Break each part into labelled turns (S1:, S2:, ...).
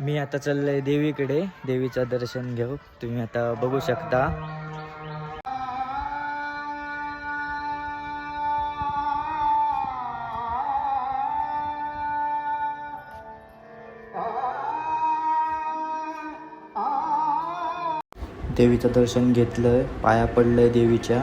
S1: मी आता चाललंय देवीकडे. देवीचं दर्शन घेऊ. तुम्ही आता बघू शकता. देवीचं दर्शन घेतलंय. पाया पडलंय देवीच्या.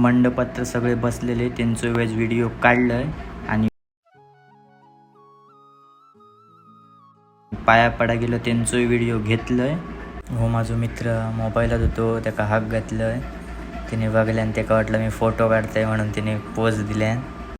S1: मंडपात सगळे बसलेले त्यांचं वेज व्हिडिओ काढलंय आणि पाया पडा गेलं त्यांचोही व्हिडिओ घेतलंय. हो माझो मित्र मोबाईलात होतो त्याका हाक घातलंय. तिने बघल्यान त्याका वाटलं मी फोटो काढतोय म्हणून तिने पोज दिल्यान.